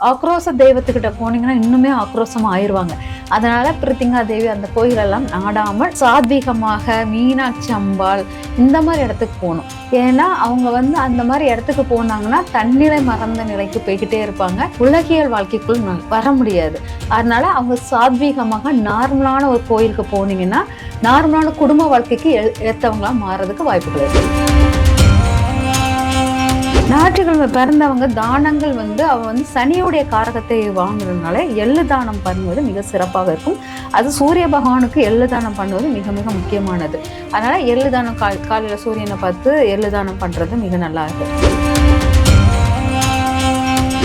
ஆக்ரோஷ தெய்வத்துக்கிட்ட போனீங்கன்னா இன்னுமே ஆக்ரோசமாக ஆயிடுவாங்க அதனால பிரித்திங்கா தேவி அந்த கோயிலெல்லாம் நாடாமல் சாத்வீகமாக மீனாட்சி அம்பாள் இந்த மாதிரி இடத்துக்கு போகணும். ஏன்னா அவங்க வந்து அந்த மாதிரி இடத்துக்கு போனாங்கன்னா தன்னிலை மறந்த நிலைக்கு போய்கிட்டே இருப்பாங்க. உலகியல் வாழ்க்கைக்குள் ந- வர முடியாது. அதனால அவங்க சாத்வீகமாக நார்மலான ஒரு கோயிலுக்கு போனீங்கன்னா நார்மலான குடும்ப வாழ்க்கைக்கு ஏ- மாறதுக்கு வாய்ப்புகள் இருக்கு. ஞாயிற்றுக்கிழமை பிறந்தவங்க தானங்கள் வந்து அவ வந்து சனியுடைய காரகத்தை வாங்குறதுனால எள்ளு தானம் பண்ணுவது மிக சிறப்பாக இருக்கும். அது சூரிய பகவானுக்கு எள்ளு தானம் பண்ணுவது மிக மிக முக்கியமானது. அதனால எள்ளு தானம் கா காலையில் சூரியனை பார்த்து எள்ளு தானம் பண்ணுறது மிக நல்லா இருக்கும்.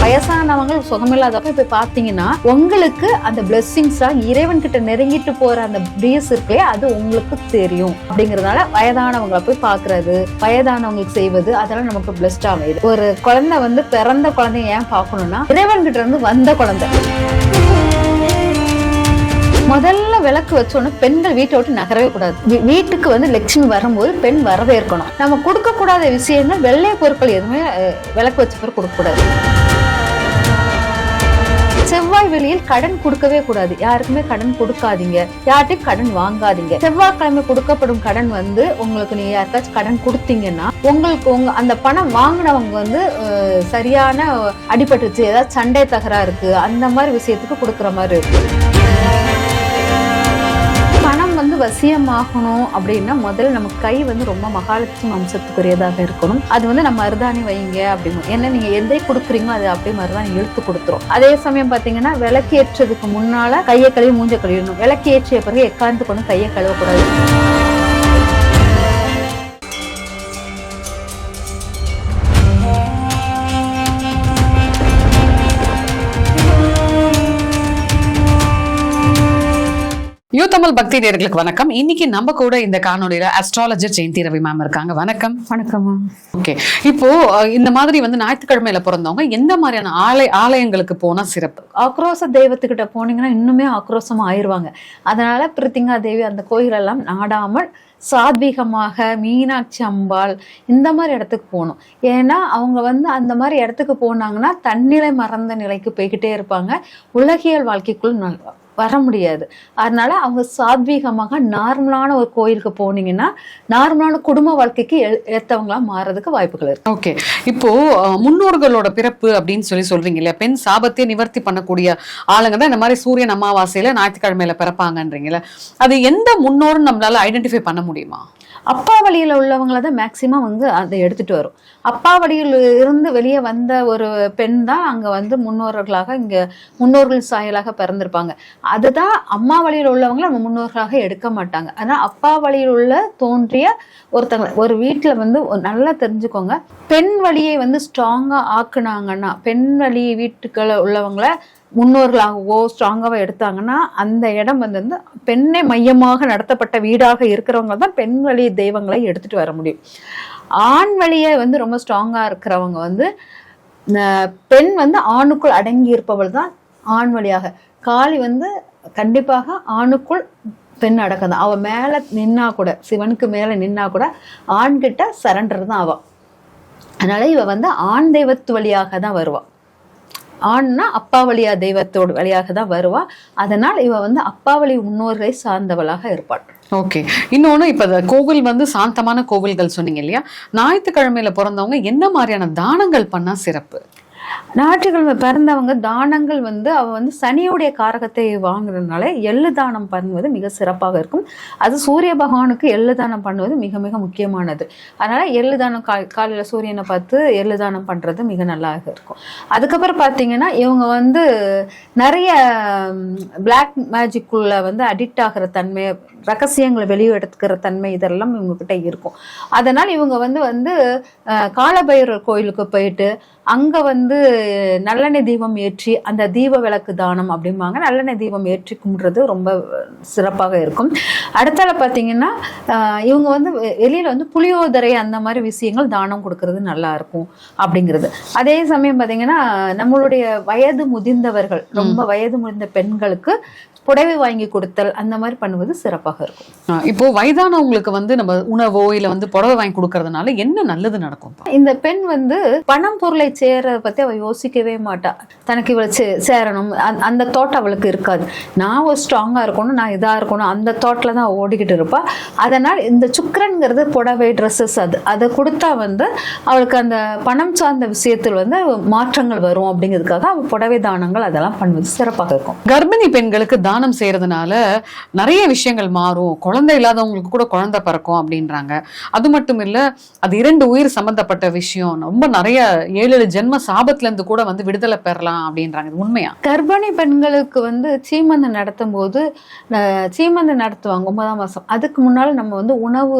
வயசானவங்க சுகமில்லாதப்ப இப்ப பாத்தீங்கன்னா உங்களுக்கு அந்த பிளெஸ்ஸிங்ஸா இறைவன் கிட்ட நெருங்கிட்டு போற அந்த பிரீஸ் இருக்கே அது உங்களுக்கு தெரியும். அப்படிங்கறதுனால வயதானவங்களை போய் பாக்குறது வயதானவங்களுக்கு செய்வது அதெல்லாம் நமக்கு பிளஸ்ட் அமையுது. ஒரு குழந்தை வந்து பிறந்த குழந்தைய ஏன் பார்க்கணும்னா இறைவன் கிட்ட இருந்து வந்த குழந்தை. முதல்ல விளக்கு வச்சோன்னு பெண்கள் வீட்டை விட்டு நகரவே கூடாது. வீட்டுக்கு வந்து லட்சுமி வரும்போது பெண் வரவேற்கணும். நம்ம கொடுக்கக்கூடாத விஷயம்னா விஷயங்கள் வெள்ளை பொருட்கள் எதுவுமே விளக்கு வச்ச பிறகு கொடுக்கக்கூடாது. செவ்வாய் வெளியில் கடன் கொடுக்கவே கூடாது. யாருக்குமே கடன் கொடுக்காதீங்க. யார்ட்டையும் கடன் வாங்காதீங்க. செவ்வாய்க்கிழமை கொடுக்கப்படும் கடன் வந்து உங்களுக்கு நீங்க யாருக்காச்சும் கடன் கொடுத்தீங்கன்னா உங்களுக்கு உங்க அந்த பணம் வாங்கினவங்க வந்து சரியான அடிபட்டுச்சு ஏதாவது சண்டை தகரா இருக்கு. அந்த மாதிரி விஷயத்துக்கு கொடுக்குற மாதிரி இருக்கு. வசியமாகணும் அப்படின்னா முதல்ல நம்ம கை வந்து ரொம்ப மகாலட்சுமி அம்சத்துக்குரியதாக இருக்கணும். அது வந்து நம்ம மருதாணி வைங்க அப்படின்னு ஏன்னா நீங்க எதை கொடுக்குறீங்களோ அது அப்படியே மருதாணி இழுத்து கொடுத்துரும். அதே சமயம் பாத்தீங்கன்னா விளக்கு ஏற்றதுக்கு முன்னால கையை கழுவி மூஞ்ச கழுவிடணும். விளக்கு ஏற்றிய பிறகு எக்காந்து கொண்டு கையை கழுவக்கூடாது. யூ தமிழ் பக்தி நேர்களுக்கு வணக்கம். இன்னைக்கு நம்ம கூட இந்த காணொலியில அஸ்ட்ராலஜர் ஜெயந்தி ரவி மேம் இருக்காங்க. வணக்கம். வணக்கம்மா ஓகே இப்போ இந்த மாதிரி வந்து ஞாயிற்றுக்கிழமையில பிறந்தவங்க எந்த மாதிரியான ஆலய ஆலயங்களுக்கு போனா சிறப்பு? ஆக்ரோஷ தெய்வத்துக்கிட்ட போனீங்கன்னா இன்னுமே ஆக்ரோஷமா ஆயிருவாங்க. அதனால பிரித்திங்கா தேவி அந்த கோயிலெல்லாம் நாடாமல் சாத்வீகமாக மீனாட்சி அம்பாள் இந்த மாதிரி இடத்துக்கு போகணும். ஏன்னா அவங்க வந்து அந்த மாதிரி இடத்துக்கு போனாங்கன்னா தன்னிலை மறந்த நிலைக்கு போய்கிட்டே இருப்பாங்க. உலகியல் வாழ்க்கைக்குள் ந- வர முடியாது. அதனால அவங்க சாத்வீகமாக நார்மலான ஒரு கோயிலுக்கு போனீங்கன்னா நார்மலான குடும்ப வாழ்க்கைக்கு ஏ- ஏத்தவங்களா மாறதுக்கு வாய்ப்புகள் இருக்கு. ஓகே. இப்போ முன்னோர்களோட பிறப்பு அப்படின்னு சொல்லி சொல்றீங்க இல்லையா? பெண் சாபத்தை நிவர்த்தி பண்ணக்கூடிய ஆளுங்க தான் இந்த மாதிரி சூரியன் அமாவாசையில ஞாயிற்றுக்கிழமையில பிறப்பாங்கன்றீங்களா அது எந்த முன்னோர்னு நம்மளால ஐடென்டிஃபை பண்ண முடியுமா? அப்பா வழியில் உள்ளவங்கள தான் மேக்சிமம் வந்து அதை எடுத்துட்டு வரும். அப்பா வழியில் இருந்து வெளியே வந்த ஒரு பெண் தான் அங்கே வந்து முன்னோர்களாக இங்கே முன்னோர்கள் சாயலாக பிறந்திருப்பாங்க. அதுதான் அம்மா வழியில் உள்ளவங்கள நம்ம முன்னோர்களாக எடுக்க மாட்டாங்க. ஆனால் அப்பா வழியில் உள்ள தோன்றிய ஒருத்தங்க ஒரு வீட்டில் வந்து ஒரு- நல்லா தெரிஞ்சுக்கோங்க. பெண் வழியை வந்து ஸ்ட்ராங்காக ஆக்குனாங்கன்னா பெண் வழி வீட்டுக்களை உள்ளவங்கள முன்னோர்களாகவோ ஸ்ட்ராங்காவோ எடுத்தாங்கன்னா அந்த இடம் வந்து வந்து பெண்ணை மையமாக நடத்தப்பட்ட வீடாக இருக்கிறவங்க தான் பெண் வழி தெய்வங்களை எடுத்துட்டு வர முடியும். ஆண் வழியை வந்து ரொம்ப ஸ்ட்ராங்காக இருக்கிறவங்க வந்து பெண் வந்து ஆணுக்குள் அடங்கி இருப்பவள் தான் ஆண் வழியாக. காளி வந்து கண்டிப்பாக ஆணுக்குள் பெண் அடக்கம் தான். அவள் மேலே நின்னா கூட சிவனுக்கு மேலே நின்னா கூட ஆண்கிட்ட சரண்டர் தான் அவள் அதனால இவ வந்து ஆண் தெய்வத்து வழியாக தான் வருவாள் ஆண்னா அப்பா வழியா தெய்வத்தோட வழியாக தான் வருவா. அதனால் இவ வந்து அப்பா வழி முன்னோர்களை சார்ந்தவளாக இருப்பாள். ஓகே. இன்னொன்னு இப்ப கோவில் வந்து சாந்தமான கோவில்கள் சொன்னீங்க இல்லையா? ஞாயிற்றுக்கிழமையில பிறந்தவங்க என்ன மாதிரியான தானங்கள் பண்ணா சிறப்பு? ஞாயிற்றுக்கிழமை பிறந்தவங்க தானங்கள் வந்து அவ வந்து சனியுடைய காரகத்தை வாங்குறதுனால எள்ளு தானம் பண்ணுவது மிக சிறப்பாக இருக்கும். அது சூரிய பகவானுக்கு எள்ளு தானம் பண்ணுவது மிக மிக முக்கியமானது. அதனால எள்ளு தானம் கா காலையில் சூரியனை பார்த்து எள்ளு தானம் பண்ணுறது மிக நல்லா இருக்கும். அதுக்கப்புறம் பார்த்தீங்கன்னா இவங்க வந்து நிறைய பிளாக் மேஜிக்குள்ள வந்து அடிக்ட் ஆகிற தன்மை ரகசியங்களை வெளியெடுத்துக்கிற தன்மை இதெல்லாம் இவங்கக்கிட்ட இருக்கும். அதனால் இவங்க வந்து வந்து அஹ், காலபைரவர் கோயிலுக்கு போயிட்டு அங்கே வந்து நல்லெண்ணெய் தீபம் ஏற்றி அந்த தீப விளக்கு தானம் அப்படிம்பாங்க. நல்லெண்ணெய் தீபம் ஏற்றி கும்பிடுறது ரொம்ப சிறப்பாக இருக்கும். அடுத்தால பார்த்தீங்கன்னா இவங்க வந்து வெளியில வந்து புளியோதரை அந்த மாதிரி விஷயங்கள் தானம் கொடுக்கறது நல்லா இருக்கும் அப்படிங்கிறது. அதே சமயம் பார்த்தீங்கன்னா நம்மளுடைய வயது முதிர்ந்தவர்கள் ரொம்ப வயது முதிர்ந்த பெண்களுக்கு புடவை வாங்கி கொடுத்தல் அந்த மாதிரி பண்ணுவது சிறப்பாக இருக்கும். இப்போ வயதானவங்களுக்கு வந்து நம்ம உணவோ இல்ல வந்து புடவை வாங்கி கொடுக்கறதுனால என்ன நல்லது நடக்கும்? இந்த பெண் வந்து பணம் பொருளை சேரத பத்தி அவ யோசிக்கவே மாட்டா. தனக்கு இவளை சேரணும். அந்த- தோட்டம் அவளுக்கு இருக்காது. நான் ஒரு ஸ்ட்ராங்கா இருக்கணும் நான் இதா இருக்கணும் அந்த தோட்டில் தான் ஓடிக்கிட்டு இருப்பா. அதனால் இந்த சுக்கரன்கிறது புடவை ட்ரெஸ்ஸஸ் அது. அதை கொடுத்தா வந்து அவளுக்கு அந்த பணம் சார்ந்த விஷயத்தில் வந்து மாற்றங்கள் வரும் அப்படிங்கிறதுக்காக அவ புடவை தானங்கள் அதெல்லாம் பண்ணுவது சிறப்பாக இருக்கும். கர்ப்பிணி பெண்களுக்கு தானம் செய்யறதுனால நிறைய விஷயங்கள் மாறும். குழந்தை இல்லாதவங்களுக்கு கூட குழந்தை பிறக்கும் அப்படின்றாங்க. அது மட்டும் இல்ல அது இரண்டு உயிர் சம்பந்தப்பட்ட விஷயம். ரொம்ப நிறைய ஏழு ஏழு ஜென்ம சாபத்துல இருந்து கூட வந்து விடுதலை பெறலாம் அப்படின்றாங்க. உண்மையா? கர்ப்பிணி பெண்களுக்கு வந்து சீமந்து நடத்தும் போது சீமந்து நடத்துவாங்க ஒன்பதாம் மாசம். அதுக்கு முன்னால் நம்ம வந்து உணவு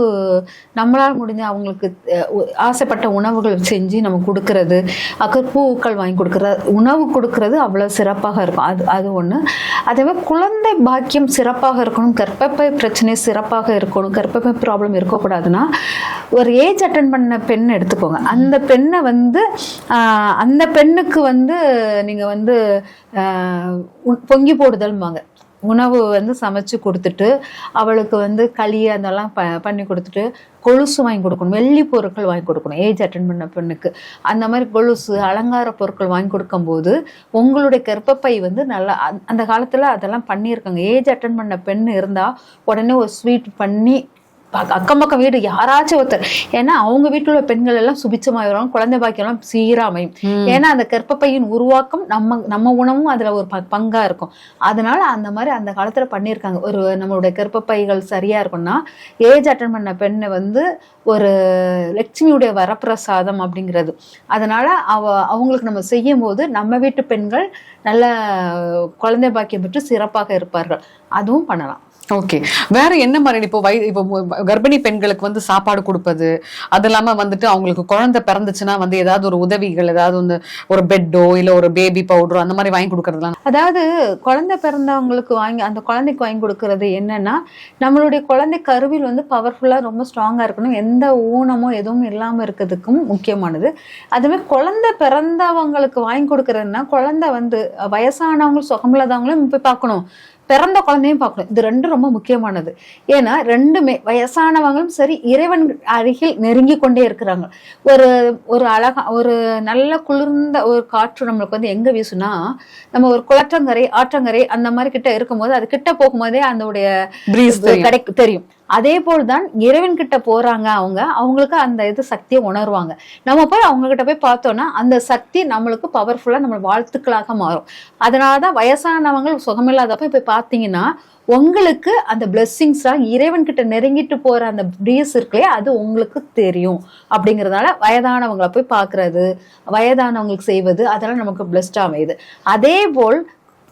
நம்மளால் முடிஞ்ச அவங்களுக்கு ஆசைப்பட்ட உணவுகள் செஞ்சு நம்ம கொடுக்கறது. அப்புறம் பூக்கள் வாங்கி கொடுக்கறது உணவு கொடுக்கறது அவ்வளோ சிறப்பாக இருக்கும். அது அது ஒன்று அதே மாதிரி குழந்தை பாக்கியம் சிறப்பாக இருக்கணும் கர்ப்பப்பை பிரச்சனை சிறப்பாக இருக்கணும் கர்ப்பப்பை ப்ராப்ளம் இருக்கக்கூடாதுன்னா ஒரு ஏஜ் அட்டன் பண்ண பெண் எடுத்துக்கோங்க. அந்த பெண்ணை வந்து அந்த பெண்ணுக்கு வந்து நீங்கள் வந்து பொங்கி போடுதல்பாங்க உணவு வந்து சமைச்சு கொடுத்துட்டு அவளுக்கு வந்து களி அதெல்லாம் ப பண்ணி கொடுத்துட்டு கொலுசு வாங்கி கொடுக்கணும். வெள்ளி பொருட்கள் வாங்கி கொடுக்கணும். ஏஜ் அட்டன் பண்ண பெண்ணுக்கு. அந்த மாதிரி கொலுசு அலங்கார பொருட்கள் வாங்கி கொடுக்கும்போது உங்களுடைய கர்ப்பப்பை வந்து நல்லா அந்த- அந்த காலத்தில் அதெல்லாம் பண்ணியிருக்காங்க. ஏஜ் அட்டன் பண்ண பெண் இருந்தால் உடனே ஒரு ஸ்வீட் பண்ணி அக்கம் பக்கம் வீடு யாராச்சும் ஒருத்தர். ஏன்னா அவங்க வீட்டில் உள்ள பெண்கள் எல்லாம் சுபிச்சமாயிரும் குழந்தை பாக்கியம் சீரா அமையும் ஏன்னா அந்த கர்ப்பப்பையின் உருவாக்கம் நம்ம நம்ம உணவும் அதுல ஒரு பங்கா இருக்கும். அதனால அந்த மாதிரி அந்த காலத்துல பண்ணியிருக்காங்க. ஒரு நம்மளுடைய கர்ப்பப்பைகள் சரியா இருக்கும்னா ஏஜ் அட்டன் பண்ண பெண்ணை வந்து ஒரு லட்சுமியுடைய வரப்பிரசாதம் அப்படிங்கிறது. அதனால அவ அவங்களுக்கு நம்ம செய்யும் போது நம்ம வீட்டு பெண்கள் நல்ல குழந்தை பாக்கியம் பெற்று சிறப்பாக இருப்பார்கள். அதுவும் பண்ணலாம். ஓகே வேற என்ன மாதிரி இப்போ வய இப்போ கர்ப்பிணி பெண்களுக்கு வந்து சாப்பாடு கொடுப்பது? அது இல்லாம வந்துட்டு அவங்களுக்கு குழந்தை பிறந்துச்சுன்னா வந்து ஏதாவது ஒரு உதவிகள் ஏதாவது வந்து ஒரு பெட்டோ இல்ல ஒரு பேபி பவுடரோ அந்த மாதிரி வாங்கி கொடுக்கறதுலாம்? அதாவது குழந்தை பிறந்தவங்களுக்கு வாங்கி அந்த குழந்தைக்கு வாங்கி கொடுக்கறது என்னன்னா நம்மளுடைய குழந்தை கருவில் வந்து பவர்ஃபுல்லாக ரொம்ப ஸ்ட்ராங்காக இருக்கணும். எந்த ஊனமோ எதுவும் இல்லாமல் இருக்கிறதுக்கும் முக்கியமானது. அதுவே குழந்தை பிறந்தவங்களுக்கு வாங்கி கொடுக்கறதுன்னா குழந்தை வந்து வயசானவங்களும் சுகமில்லாதவங்களும் போய் பார்க்கணும். பிறந்த குழந்தையும் பார்க்கணும். இது ரெண்டும் ரொம்ப முக்கியமானது. ஏன்னா ரெண்டுமே வயசானவங்களும் சரி இறைவன் அருகில் நெருங்கி கொண்டே இருக்கிறாங்க. ஒரு ஒரு அழகா ஒரு நல்ல குளிர்ந்த ஒரு காற்று நம்மளுக்கு வந்து எங்க வீசுனா நம்ம ஒரு குளற்றங்கரை ஆற்றங்கரை அந்த மாதிரி கிட்ட இருக்கும்போது அது கிட்ட போகும்போதே அதோடைய பிரீஸ் கிடைக்கு தெரியும். அதே போல் தான் இறைவன் கிட்ட போறாங்க அவங்க அவங்களுக்கு அந்த இது சக்தியை உணர்வாங்க. நம்ம போய் அவங்க கிட்ட போய் பார்த்தோம்னா அந்த சக்தி நம்மளுக்கு பவர்ஃபுல்லா நம்ம வாழ்த்துக்களாக மாறும். அதனாலதான் வயசானவங்க சுகமில்லாதப்ப இப்ப பாத்தீங்கன்னா உங்களுக்கு அந்த பிளெஸ்ஸிங்ஸா இறைவன் கிட்ட நெருங்கிட்டு போற அந்த பிரீஸ் இருக்குல்லையே அது உங்களுக்கு தெரியும். அப்படிங்கறதால வயதானவங்களை போய் பார்க்கிறது வயதானவங்களுக்கு செய்வது அதெல்லாம் நமக்கு பிளஸ்டா அமையுது. அதே போல்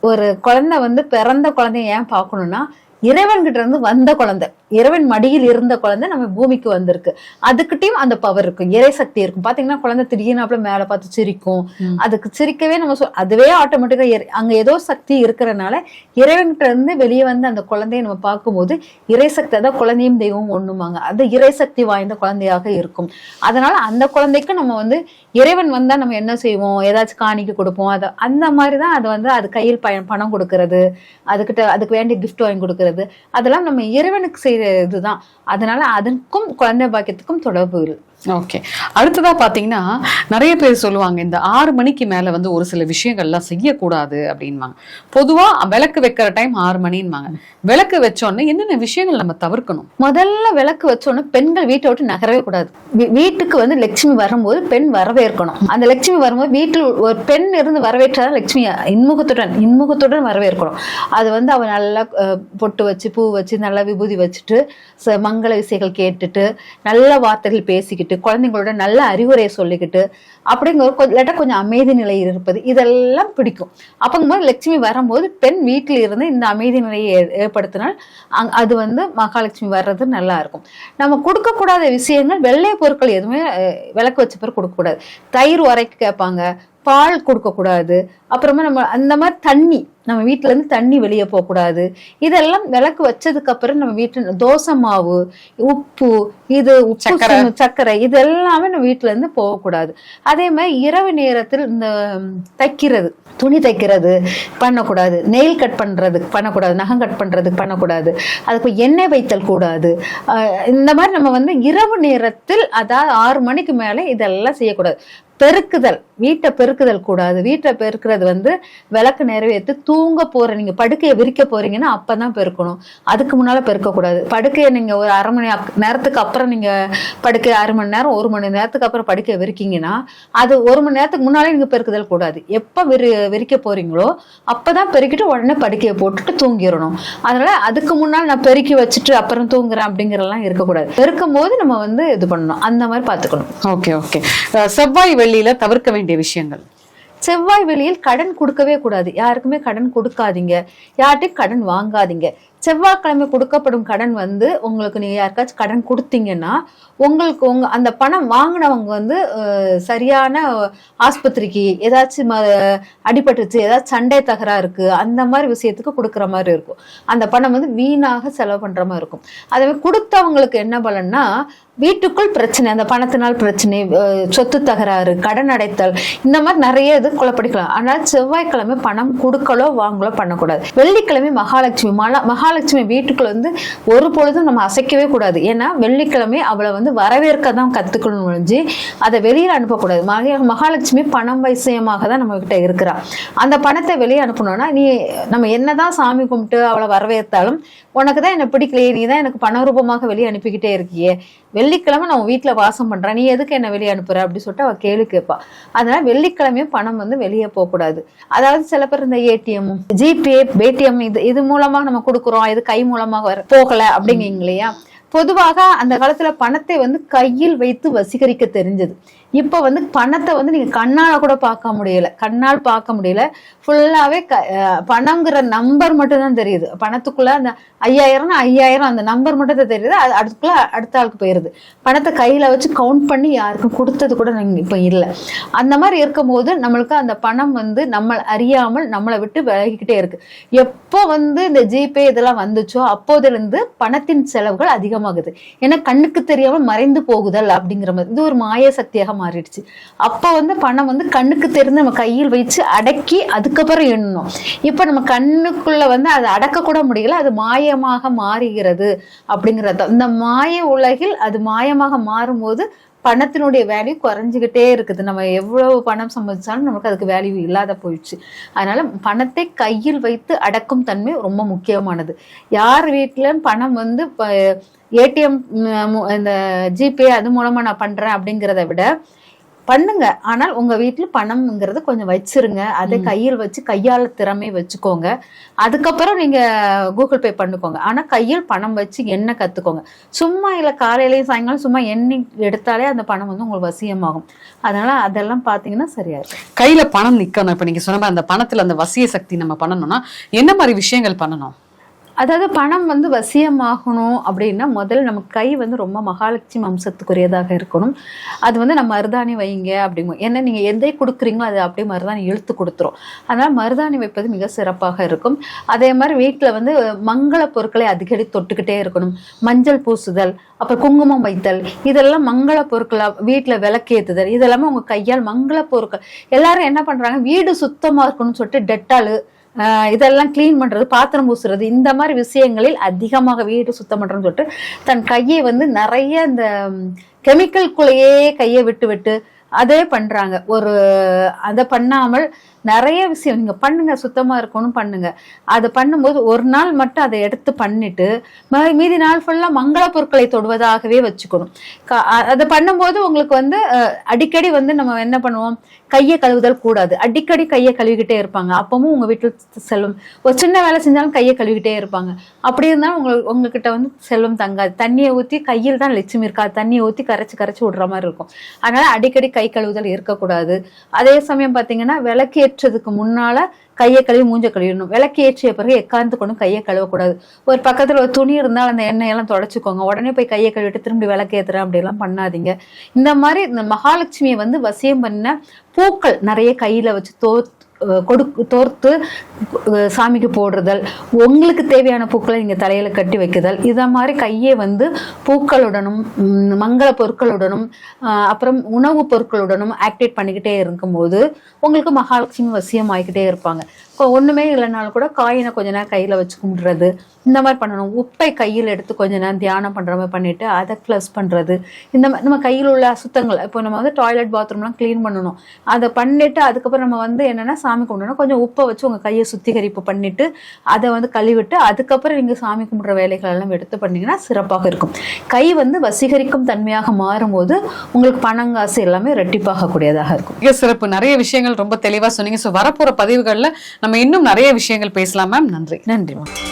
ஒரு குழந்தை வந்து பிறந்த குழந்தைய ஏன் பார்க்கணும்னா இறைவன் கிட்ட இருந்து வந்த குழந்தை இறைவன் மடியில் இருந்த குழந்தை நம்ம பூமிக்கு வந்திருக்கு. அதுக்கிட்டையும் அந்த பவர் இருக்கும் இறை சக்தி இருக்கும். பாத்தீங்கன்னா குழந்தை திடீர்னு மேல பார்த்து சிரிக்கும். அதுக்கு சிரிக்கவே நம்ம சொ- அதுவே ஆட்டோமேட்டிக்கா அங்க ஏதோ சக்தி இருக்கிறனால இறைவன்கிட்ட இருந்து வெளியே வந்து அந்த குழந்தையை நம்ம பார்க்கும்போது இறை சக்தி அதான் குழந்தையும் தெய்வம் ஒண்ணுமாங்க அது இறை சக்தி வாய்ந்த குழந்தையாக இருக்கும். அதனால அந்த குழந்தைக்கு நம்ம வந்து இறைவன் வந்தா நம்ம என்ன செய்வோம்? ஏதாச்சும் காணிக்க கொடுப்போம். அது அந்த மாதிரி தான் அது வந்து அது கையில் ப பணம் கொடுக்கறது. அதுக்கிட்ட அதுக்கு வேண்டிய கிஃப்ட் வாங்கி கொடுக்கறது. அதெல்லாம் நம்ம இறைவனுக்கு செய்யற இதுதான். அதனால அதற்கும் குழந்தை பாக்கியத்துக்கும் தொடர்பு இல்லை ஓகே அடுத்ததாக பார்த்தீங்கன்னா நிறைய பேர் சொல்லுவாங்க இந்த ஆறு மணிக்கு மேலே வந்து ஒரு சில விஷயங்கள்லாம் செய்யக்கூடாது அப்படின்வாங்க பொதுவாக விளக்கு வைக்கிற டைம் ஆறு மணின்வாங்க விளக்கு வச்சோடனே என்னென்ன விஷயங்கள் நம்ம தவிர்க்கணும்? முதல்ல விளக்கு வச்சோன்னே பெண்கள் வீட்டை விட்டு நகரவே கூடாது. வீட்டுக்கு வந்து லட்சுமி வரும்போது பெண் வரவேற்கணும். அந்த லட்சுமி வரும்போது வீட்டில் ஒரு பெண் இருந்து வரவேற்றாதான் லட்சுமி இன்முகத்துடன் இன்முகத்துடன் வரவேற்கணும். அது வந்து அவள் நல்லா பொட்டு வச்சு பூ வச்சு நல்லா விபூதி வச்சுட்டு ச- மங்கள இசைகள் கேட்டுட்டு நல்ல வார்த்தைகள் பேசிக்கிட்டு குழந்தைங்களோட நல்ல அறிவுரையை சொல்லிக்கிட்டு அப்படிங்கிற கொஞ்சம் இல்லாட்டா கொஞ்சம் அமைதி நிலையில் இருப்பது இதெல்லாம் பிடிக்கும். அப்போங்கும்போது லட்சுமி வரும்போது பெண் வீட்டில் இருந்து இந்த அமைதி நிலையை ஏ- ஏற்படுத்தினால் அங் அது வந்து மகாலட்சுமி வர்றது நல்லா இருக்கும் நம்ம கொடுக்கக்கூடாத விஷயங்கள் வெள்ளை பொருட்கள் எதுவுமே விளக்கு வச்ச பிறகு கொடுக்கக்கூடாது. தயிர் உரைக்கு கேட்பாங்க பால் கொடுக்கக்கூடாது அப்புறமா நம்ம அந்த மாதிரி தண்ணி நம்ம வீட்டுல இருந்து தண்ணி வெளியே போகக்கூடாது இதெல்லாம் விளக்கு வச்சதுக்கு அப்புறம் நம்ம வீட்டுல தோசை மாவு உப்பு இது உப்பு சர்க்கரை. இது எல்லாமே நம்ம வீட்டுல இருந்து போகக்கூடாது அதே மாதிரி இரவு நேரத்தில் இந்த தைக்கிறது துணி தைக்கிறது பண்ணக்கூடாது நெயில் கட் பண்றதுக்கு பண்ணக்கூடாது நகம் கட் பண்றதுக்கு பண்ணக்கூடாது அதுக்கு எண்ணெய் வைத்தல் கூடாது. இந்த மாதிரி நம்ம வந்து இரவு நேரத்தில் அதாவது ஆறு மணிக்கு மேலே இதெல்லாம் செய்யக்கூடாது. பெருக்குதல் வீட்டை பெருக்குதல் கூடாது. வீட்டை பெருக்குறது வந்து விளக்கு நிறைவேற்றி தூங்க போற நீங்க படுக்கையை விரிக்க போறீங்கன்னா அப்பதான் பெருக்கணும். அதுக்கு முன்னால பெருக்கக்கூடாது. படுக்கையை நீங்க ஒரு அரை மணி நேரத்துக்கு அப்புறம் நீங்க படுக்கை அரை மணி நேரம் ஒரு மணி நேரத்துக்கு அப்புறம் படுக்கையை விரிக்கீங்கன்னா அது ஒரு மணி நேரத்துக்கு முன்னாலே நீங்க பெருக்குதல் கூடாது. எப்ப விரி விரிக்க போறீங்களோ அப்பதான் பெருக்கிட்டு உடனே படுக்கையை போட்டுட்டு தூங்கிடணும். அதனால அதுக்கு முன்னால் நான் பெருக்கி வச்சுட்டு அப்புறம் தூங்குறேன் அப்படிங்கறதெல்லாம் இருக்கக்கூடாது. பெருக்கும் போது நம்ம வந்து இது பண்ணணும். அந்த மாதிரி பாத்துக்கணும் ஓகே ஓகே. செவ்வாய் வெள்ளியில தவிர்க்க வேண்டிய விஷயங்கள். செவ்வாய் வெளியில் கடன் கொடுக்கவே கூடாது. யாருக்குமே கடன் கொடுக்காதீங்க. யார்கிட்டையும் கடன் வாங்காதீங்க. செவ்வாய்க்கிழமை கொடுக்கப்படும் கடன் வந்து உங்களுக்கு நீங்கள் யாருக்காச்சும் கடன் கொடுத்தீங்கன்னா உங்களுக்கு உங்கள் அந்த பணம் வாங்கினவங்க வந்து சரியான ஆஸ்பத்திரிக்கு ஏதாச்சும் ம- அடிபட்டுச்சு ஏதாச்சும் சண்டை தகராறு இருக்குது அந்த மாதிரி விஷயத்துக்கு கொடுக்குற மாதிரி இருக்கும். அந்த பணம் வந்து வீணாக செலவு பண்ணுற மாதிரி இருக்கும். அதே மாதிரி கொடுத்தவங்களுக்கு என்ன பலன்னா வீட்டுக்குள் பிரச்சனை அந்த பணத்தினால் பிரச்சனை சொத்து தகராறு கடன் அடைத்தல் இந்த மாதிரி நிறைய இது குழப்படிக்கலாம். ஆனால் செவ்வாய்க்கிழமை பணம் கொடுக்கலோ வாங்கலோ பண்ணக்கூடாது. வெள்ளிக்கிழமை மகாலட்சுமி மலா மகா மகாலட்சுமி வீட்டுக்குள்ள வந்து ஒரு பொழுதும் நம்ம அசைக்கவே கூடாது. ஏன்னா வெள்ளிக்கிழமை அவளை வந்து வரவேற்க தான் கத்துக்கணும் ஒழிஞ்சு அதை வெளியில அனுப்பக்கூடாது. மகா மகாலட்சுமி பணம் வைசியமாக தான் நம்ம கிட்ட இருக்கிறா. அந்த பணத்தை வெளியே அனுப்பணும்னா நீ நம்ம என்னதான் சாமி கும்பிட்டு அவளை வரவேற்றாலும் உனக்கு தான் என்னை பிடிக்கலையே நீ தான் எனக்கு பண ரூபமாக வெளியே அனுப்பிக்கிட்டே இருக்கியே. வெள்ளிக்கிழமை நான் வீட்டில் வீட்டுல வாசம் பண்றேன். நீ எதுக்கு என்ன வெளியே அனுப்புற? அப்படின்னு சொல்லிட்டு அவள் கேள்வி கேட்பா அதனால வெள்ளிக்கிழமையும் பணம் வந்து வெளியே போகக்கூடாது. அதாவது சில பேர் இந்த ஏடிஎம் ஜிபே பேடிஎம் இது இது மூலமா நம்ம கொடுக்குறோம். இது கை மூலமாக வர போகல அப்படிங்கீங்க இல்லையா? பொதுவாக அந்த காலத்துல பணத்தை வந்து கையில் வைத்து வசீகரிக்க தெரிஞ்சது. இப்ப வந்து பணத்தை வந்து நீங்க கண்ணால கூட பார்க்க முடியல. கண்ணால் பார்க்க முடியல. ஃபுல்லாவே க பணங்கிற நம்பர் மட்டும்தான் தெரியுது. பணத்துக்குள்ள அந்த ஐயாயிரம் ஐயாயிரம் அந்த நம்பர் மட்டும் தான் தெரியுது. அது அதுக்குள்ள அடுத்த ஆளுக்கு போயிருது. பணத்தை கையில வச்சு கவுண்ட் பண்ணி யாருக்கும் கொடுத்தது கூட நாங்க இப்ப இல்லை. அந்த மாதிரி இருக்கும்போது நம்மளுக்கு அந்த பணம் வந்து நம்ம அறியாமல் நம்மளை விட்டு விலகிக்கிட்டே இருக்கு. எப்போ வந்து இந்த ஜிபே இதெல்லாம் வந்துச்சோ அப்போதிலிருந்து பணத்தின் செலவுகள் அதிகமாகுது ஏன்னா கண்ணுக்கு தெரியாமல் மறைந்து போகுதல் அப்படிங்கிற மாதிரி. இது ஒரு மாய சக்தியாக மாறிடுச்சு. அப்போ வந்து பணம் வந்து கண்ணுக்கு தெரிந்து நம்ம கையில் வச்சு அடக்கி அதுக்கப்புறம் எண்ணணும் இப்போ நம்ம கண்ணுக்குள்ள வந்து அதை அடக்கக்கூட முடியல. அது மாயமாக மாறுகிறது அப்படிங்கிறது இந்த மாய உலகில் அது மாயமாக மாறும்போது பணத்தினுடைய வேல்யூ குறைஞ்சிக்கிட்டே இருக்குது. நம்ம எவ்வளவு பணம் சம்பாதிச்சாலும் நமக்கு அதுக்கு வேல்யூ இல்லாத போயிடுச்சு. அதனால பணத்தை கையில் வைத்து அடக்கும் தன்மை ரொம்ப முக்கியமானது. யார் வீட்டிலும் பணம் வந்து ஏடிஎம் இந்த ஜிபே அது மூலமா நான் பண்றேன் அப்படிங்கிறத விட பண்ணுங்க. ஆனால் உங்க வீட்டுல பணம்ங்கிறத கொஞ்சம் வச்சிருங்க. அதை கையில் வச்சு கையால திறமை வச்சுக்கோங்க. அதுக்கப்புறம் நீங்க கூகுள் பே பண்ணிக்கோங்க. ஆனா கையில் பணம் வச்சு எண்ண கத்துக்கோங்க? சும்மா இல்ல காலையிலயும் சாயங்காலம் சும்மா எண்ணி எடுத்தாலே அந்த பணம் வந்து உங்களுக்கு வசியமாகும். அதனால அதெல்லாம் பாத்தீங்கன்னா சரியா கையில பணம் நிக்கணும். இப்ப நீங்க சொன்ன அந்த பணத்துல அந்த வசிய சக்தி நம்ம பண்ணணும்னா என்ன மாதிரி விஷயங்கள் பண்ணணும்? அதாவது பணம் வந்து வசியமாகணும் அப்படின்னா முதல்ல நம்ம கை வந்து ரொம்ப மகாலட்சுமி அம்சத்துக்குரியதாக இருக்கணும். அது வந்து நம்ம மருதாணி வைங்க அப்படிங்க ஏன்னா நீங்கள் எதை கொடுக்குறீங்களோ அது அப்படியே மருதாணி இழுத்து கொடுத்துரும். அதனால் மருதாணி வைப்பது மிக சிறப்பாக இருக்கும். அதே மாதிரி வீட்டில் வந்து மங்கள பொருட்களை அடிக்கடி தொட்டுக்கிட்டே இருக்கணும். மஞ்சள் பூசுதல் அப்புறம் குங்குமம் வைத்தல் இதெல்லாம் மங்கள பொருட்களாக வீட்டில் விளக்கேத்துதல் இதெல்லாமே உங்கள் கையால் மங்கள பொருட்கள். எல்லாரும் என்ன பண்ணுறாங்க வீடு சுத்தமாக இருக்கணும்னு சொல்லிட்டு டெட்டாலு இதெல்லாம் க்ளீன் பண்றது பாத்திரம் பூசுறது இந்த மாதிரி விஷயங்களில் அதிகமாக வீடு சுத்தம் பண்றதுன்னு சொல்லிட்டு தன் கையை வந்து நிறைய இந்த கெமிக்கல்குள்ளேயே கையை விட்டு விட்டு அதே பண்றாங்க. ஒரு அதை பண்ணாமல் நிறைய விஷயம். நீங்க பண்ணுங்க சுத்தமா இருக்கணும் பண்ணுங்க. அதை பண்ணும்போது ஒரு நாள் மட்டும் அதை எடுத்து பண்ணிட்டு ம- மீதி நாள் ஃபுல்லா மங்கள பொருட்களை தொடுவதாகவே வச்சுக்கணும். அதை பண்ணும்போது உங்களுக்கு வந்து அடிக்கடி வந்து நம்ம என்ன பண்ணுவோம்? கையை கழுவுதல் கூடாது. அடிக்கடி கையை கழுவிக்கிட்டே இருப்பாங்க. அப்பவும் உங்க வீட்டில் செல்வம். ஒரு சின்ன வேலை செஞ்சாலும் கையை கழுவிக்கிட்டே இருப்பாங்க. அப்படி இருந்தாலும் உங்களுக்கு உங்ககிட்ட வந்து செல்வம் தங்காது. தண்ணியை ஊற்றி கையில் தான் லட்சுமி இருக்காது தண்ணியை ஊற்றி கரைச்சி கரைச்சி விடுற மாதிரி இருக்கும். அதனால அடிக்கடி கை கழுவுதல் இருக்கக்கூடாது. அதே சமயம் பார்த்தீங்கன்னா விளக்கு ஏற்றதுக்கு முன்னால கையை கழுவி மூஞ்ச கழுவிடணும். விளக்கு ஏற்றிய பிறகு எக்காந்து கொண்டு கையை கழுவக்கூடாது. ஒரு பக்கத்துல ஒரு துணி இருந்தால் அந்த எண்ணெய் எல்லாம் தொடச்சிக்கோங்க. உடனே போய் கையை கழுவிட்டு திரும்பி விளக்கு ஏத்துறேன் அப்படிலாம் பண்ணாதீங்க. இந்த மாதிரி இந்த மகாலட்சுமியை வந்து வசியம் பண்ண பூக்கள் நிறைய கையில வச்சு தோ கொடு தோர்த்து சாமிக்கு போடுறதல் உங்களுக்கு தேவையான பூக்களை நீங்கள் தலையில் கட்டி வைக்குதல். இதை மாதிரி கையை வந்து பூக்களுடனும் மங்கள பொருட்களுடனும் அப்புறம் உணவு பொருட்களுடனும் ஆக்டிவேட் பண்ணிக்கிட்டே இருக்கும்போது உங்களுக்கு மகாலட்சுமி வசியம் ஆகிக்கிட்டே இருப்பாங்க. இப்போ இல்லைனாலும் கூட காயினை கொஞ்ச நேரம் கையில் வச்சு கும்பிடுறது. இந்த மாதிரி பண்ணணும். உப்பை கையில் எடுத்து கொஞ்ச நேரம் தியானம் பண்ணுற மாதிரி பண்ணிவிட்டு அதை க்ளஸ் பண்ணுறது இந்த மாதிரி நம்ம கையில் உள்ள அசுத்தங்கள் இப்போ நம்ம வந்து டாய்லெட் பாத்ரூம்லாம் க்ளீன் பண்ணணும். அதை பண்ணிவிட்டு அதுக்கப்புறம் நம்ம வந்து என்னென்னா சாமி கும்பிடணும். கொஞ்சம் உப்பை வச்சு உங்கள் கையை சுத்திகரிப்பு பண்ணிவிட்டு அதை வந்து கழுவிட்டு அதுக்கப்புறம் நீங்கள் சாமி கும்பிட்ற வேலைகள் எல்லாம் எடுத்து பண்ணீங்கன்னா சிறப்பாக இருக்கும். கை வந்து வசீகரிக்கும் தன்மையாக மாறும்போது உங்களுக்கு பணங்காசு எல்லாமே ரெட்டிப்பாக கூடியதாக இருக்கும். மிக சிறப்பு நிறைய விஷயங்கள் ரொம்ப தெளிவாக சொன்னீங்க. ஸோ பதிவுகளில் பதிவுகள்ல நம்ம இன்னும் நிறைய விஷயங்கள் பேசலாம் மேம் நன்றி. நன்றி மேம்